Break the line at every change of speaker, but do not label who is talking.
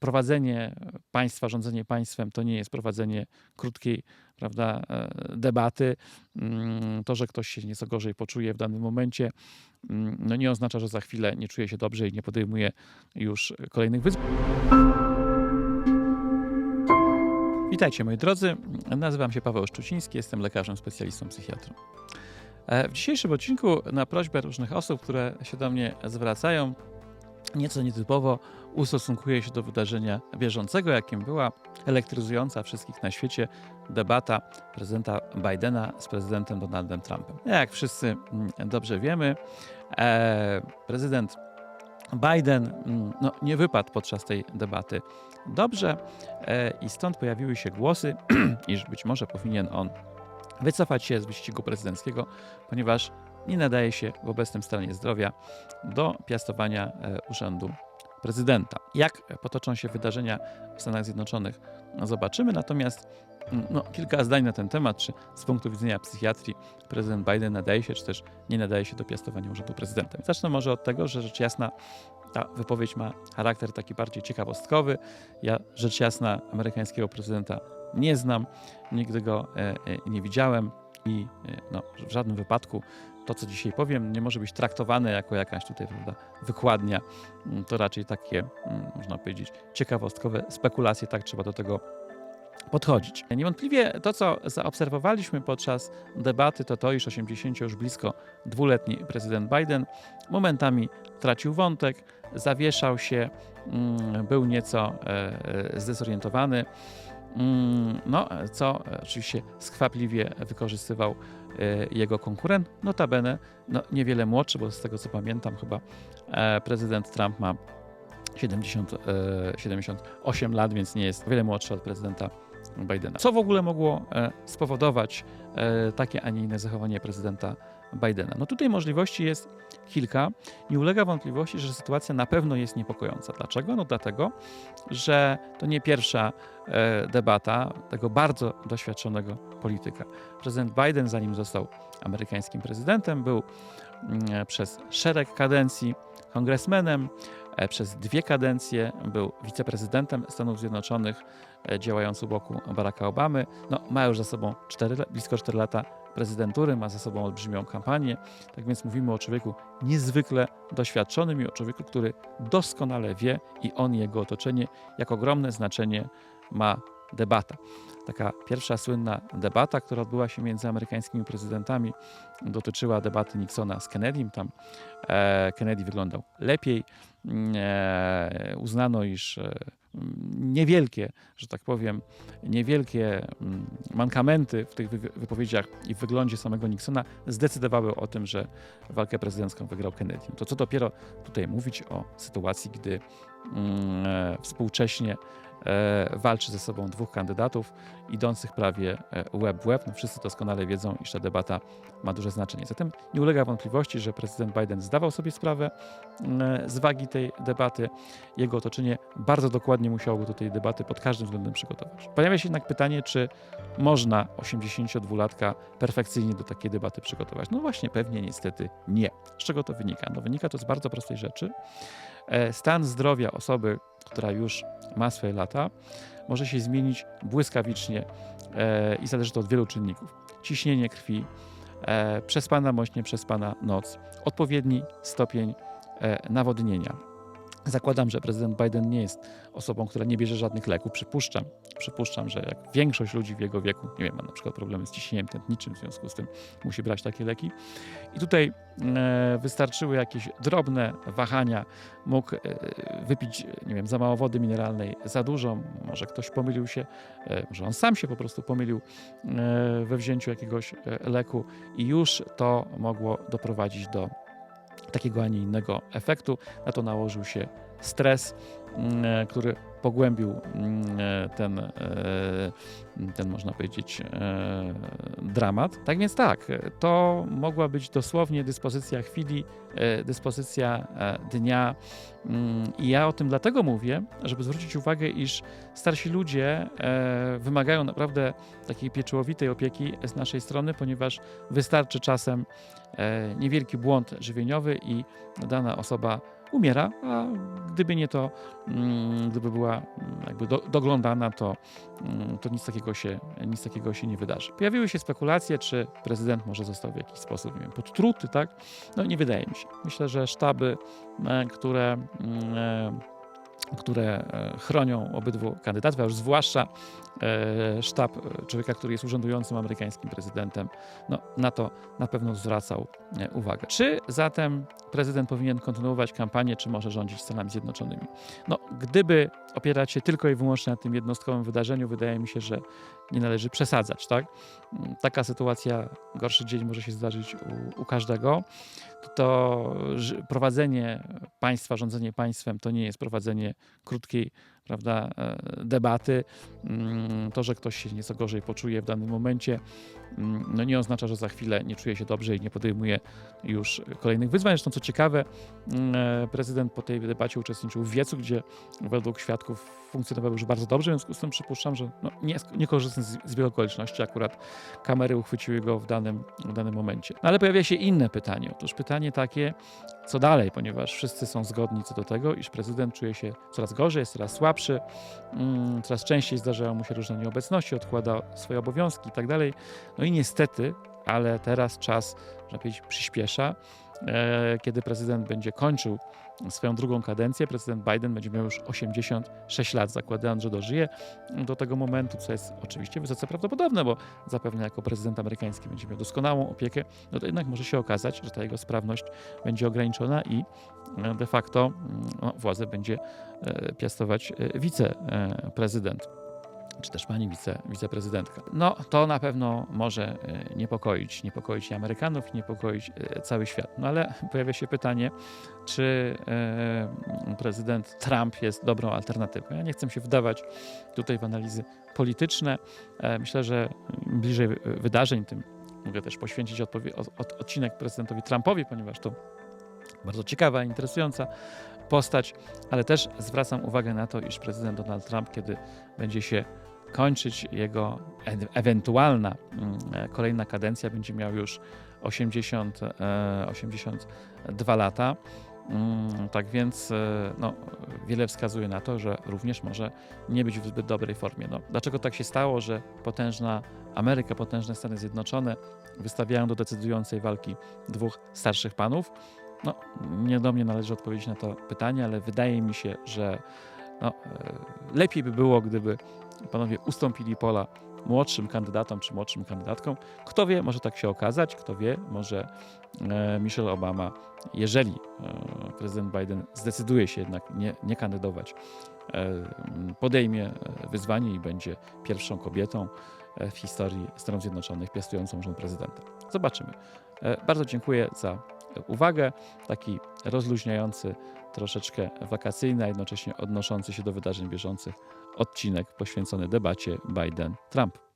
prowadzenie państwa, rządzenie państwem to nie jest prowadzenie krótkiej prawda, e, debaty. Mm, To, że ktoś się nieco gorzej poczuje w danym momencie, mm, no nie oznacza, że za chwilę nie czuje się dobrze i nie podejmuje już kolejnych wyzwań. Witajcie moi drodzy, nazywam się Paweł Szczuciński, jestem lekarzem specjalistą psychiatrą. E, W dzisiejszym odcinku na prośbę różnych osób, które się do mnie zwracają, nieco nietypowo ustosunkuję się do wydarzenia bieżącego, jakim była elektryzująca wszystkich na świecie debata prezydenta Bidena z prezydentem Donaldem Trumpem. Jak wszyscy mm, dobrze wiemy, e, prezydent Biden mm, no, nie wypadł podczas tej debaty dobrze e, i stąd pojawiły się głosy, iż być może powinien on wycofać się z wyścigu prezydenckiego, ponieważ nie nadaje się w obecnym stanie zdrowia do piastowania e, urzędu prezydenta. Jak potoczą się wydarzenia w Stanach Zjednoczonych, no zobaczymy. Natomiast mm, no, kilka zdań na ten temat, czy z punktu widzenia psychiatrii prezydent Biden nadaje się, czy też nie nadaje się do piastowania urzędu prezydenta. Zacznę może od tego, że rzecz jasna ta wypowiedź ma charakter taki bardziej ciekawostkowy. Ja rzecz jasna amerykańskiego prezydenta nie znam, nigdy go e, e, nie widziałem i no, w żadnym wypadku to, co dzisiaj powiem, nie może być traktowane jako jakaś tutaj prawda, wykładnia. Mm, To raczej takie, mm, można powiedzieć, ciekawostkowe spekulacje, tak trzeba do tego podchodzić. Niewątpliwie to, co zaobserwowaliśmy podczas debaty, to to, iż 80 już blisko dwuletni prezydent Biden momentami tracił wątek, zawieszał się, mm, był nieco e, e, zdezorientowany, no, co oczywiście skwapliwie wykorzystywał e, jego konkurent, notabene no, niewiele młodszy, bo z tego co pamiętam chyba e, prezydent Trump ma 70, e, 78 lat, więc nie jest wiele młodszy od prezydenta Bidena. Co w ogóle mogło e, spowodować e, takie, a nie inne zachowanie prezydenta Bidena? No tutaj możliwości jest kilka. Nie ulega wątpliwości, że sytuacja na pewno jest niepokojąca. Dlaczego? No dlatego, że to nie pierwsza e, debata tego bardzo doświadczonego polityka. Prezydent Biden, zanim został amerykańskim prezydentem, był mm, przez szereg kadencji kongresmenem, e, przez dwie kadencje był wiceprezydentem Stanów Zjednoczonych, e, działając u boku Baracka Obamy. No, ma już za sobą 4, blisko 4 lata prezydentury, ma za sobą olbrzymią kampanię. Tak więc mówimy o człowieku niezwykle doświadczonym i o człowieku, który doskonale wie i on i jego otoczenie, jak ogromne znaczenie ma debata. Taka pierwsza słynna debata, która odbyła się między amerykańskimi prezydentami, dotyczyła debaty Nixona z Kennedym. Tam e, Kennedy wyglądał lepiej. E, uznano, iż e, niewielkie, że tak powiem, niewielkie mm, mankamenty w tych wy- wypowiedziach i w wyglądzie samego Nixona zdecydowały o tym, że walkę prezydencką wygrał Kennedy. To co dopiero tutaj mówić o sytuacji, gdy mm, współcześnie walczy ze sobą dwóch kandydatów idących prawie e, łeb w łeb. No wszyscy doskonale wiedzą, iż ta debata ma duże znaczenie. Zatem nie ulega wątpliwości, że prezydent Biden zdawał sobie sprawę mm, z wagi tej debaty. Jego otoczenie bardzo dokładnie musiało go do tej debaty pod każdym względem przygotować. Pojawia się jednak pytanie, czy można 82-latka perfekcyjnie do takiej debaty przygotować? No właśnie, pewnie niestety nie. Z czego to wynika? No wynika to z bardzo prostej rzeczy. E, Stan zdrowia osoby, która już ma swoje lata, może się zmienić błyskawicznie e, i zależy to od wielu czynników. Ciśnienie krwi, e, przespana bądź nieprzespana noc, odpowiedni stopień nawodnienia. Zakładam, że prezydent Biden nie jest osobą, która nie bierze żadnych leków. Przypuszczam, przypuszczam, że jak większość ludzi w jego wieku, nie wiem, ma na przykład problemy z ciśnieniem tętniczym, w związku z tym musi brać takie leki. I tutaj e, wystarczyły jakieś drobne wahania. Mógł e, wypić, nie wiem, za mało wody mineralnej, za dużo. Może ktoś pomylił się, e, może on sam się po prostu pomylił e, we wzięciu jakiegoś e, leku i już to mogło doprowadzić do takiego, a nie innego efektu. Na to nałożył się stres, mm, e, który pogłębił mm, e, ten, e, ten można powiedzieć, e, dramat. Tak więc tak, to mogła być dosłownie dyspozycja chwili, dyspozycja dnia. Mm, I ja o tym dlatego mówię, żeby zwrócić uwagę, iż starsi ludzie wymagają naprawdę takiej pieczołowitej opieki z naszej strony, ponieważ wystarczy czasem niewielki błąd żywieniowy i dana osoba umiera, a gdyby nie to, mm, gdyby była mm, jakby do, doglądana, to, mm, to nic, takiego się, nic takiego się nie wydarzy. Pojawiły się spekulacje, czy prezydent może został w jakiś sposób nie wiem, podtruty, tak? No nie wydaje mi się. Myślę, że sztaby, e, które e, które e, chronią obydwu kandydatów, a już zwłaszcza sztab człowieka, który jest urzędującym amerykańskim prezydentem, no, na to na pewno zwracał uwagę. Czy zatem prezydent powinien kontynuować kampanię, czy może rządzić Stanami Zjednoczonymi? No, gdyby opierać się tylko i wyłącznie na tym jednostkowym wydarzeniu, wydaje mi się, że nie należy przesadzać, tak? Mm, Taka sytuacja, gorszy dzień może się zdarzyć u, u każdego. To prowadzenie państwa, rządzenie państwem to nie jest prowadzenie krótkiej prawda, e, debaty. Mm, To, że ktoś się nieco gorzej poczuje w danym momencie, mm, no nie oznacza, że za chwilę nie czuje się dobrze i nie podejmuje już kolejnych wyzwań. Zresztą, co ciekawe, mm, e, prezydent po tej debacie uczestniczył w wiecu, gdzie według świadków funkcjonował już bardzo dobrze, w związku z tym przypuszczam, że no, nie, nie korzystam z, z wielu okoliczności, akurat kamery uchwyciły go w danym, w danym momencie. No, ale pojawia się inne pytanie. Otóż pytanie takie, co dalej, ponieważ wszyscy są zgodni co do tego, iż prezydent czuje się coraz gorzej, jest coraz słabszy, mm, coraz częściej zdarzają mu się różne nieobecności, odkłada swoje obowiązki i tak. No i niestety, ale teraz czas, można powiedzieć, przyspiesza. E, Kiedy prezydent będzie kończył swoją drugą kadencję, prezydent Biden będzie miał już 86 lat, zakładając, że dożyje do tego momentu, co jest oczywiście wysoce prawdopodobne, bo zapewne jako prezydent amerykański będzie miał doskonałą opiekę, no to jednak może się okazać, że ta jego sprawność będzie ograniczona i e, de facto mm, no, władzę będzie e, piastować wiceprezydent czy też pani wice, wiceprezydentka. No, to na pewno może e, niepokoić, niepokoić Amerykanów, niepokoić e, cały świat. No ale pojawia się pytanie, czy e, prezydent Trump jest dobrą alternatywą. Ja nie chcę się wdawać tutaj w analizy polityczne. Myślę, że bliżej wy- wydarzeń, tym mogę też poświęcić odcinek prezydentowi Trumpowi, ponieważ to bardzo ciekawa, interesująca postać, ale też zwracam uwagę na to, iż prezydent Donald Trump, kiedy będzie się kończyć jego e- ewentualna mm, e, kolejna kadencja, będzie miał już 80, e, 82 lata. Mm, Tak więc e, no, wiele wskazuje na to, że również może nie być w zbyt dobrej formie. No, dlaczego tak się stało, że potężna Ameryka, potężne Stany Zjednoczone wystawiają do decydującej walki dwóch starszych panów? No, nie do mnie należy odpowiedzieć na to pytanie, ale wydaje mi się, że no, e, lepiej by było, gdyby panowie ustąpili pola młodszym kandydatom czy młodszym kandydatkom. Kto wie, może tak się okazać, kto wie, może e, Michelle Obama, jeżeli e, prezydent Biden zdecyduje się jednak nie, nie kandydować, podejmie wyzwanie i będzie pierwszą kobietą w historii Stanów Zjednoczonych piastującą urząd prezydenta. Zobaczymy. Bardzo dziękuję za uwagę. Taki rozluźniający, troszeczkę wakacyjny, a jednocześnie odnoszący się do wydarzeń bieżących odcinek poświęcony debacie Biden-Trump.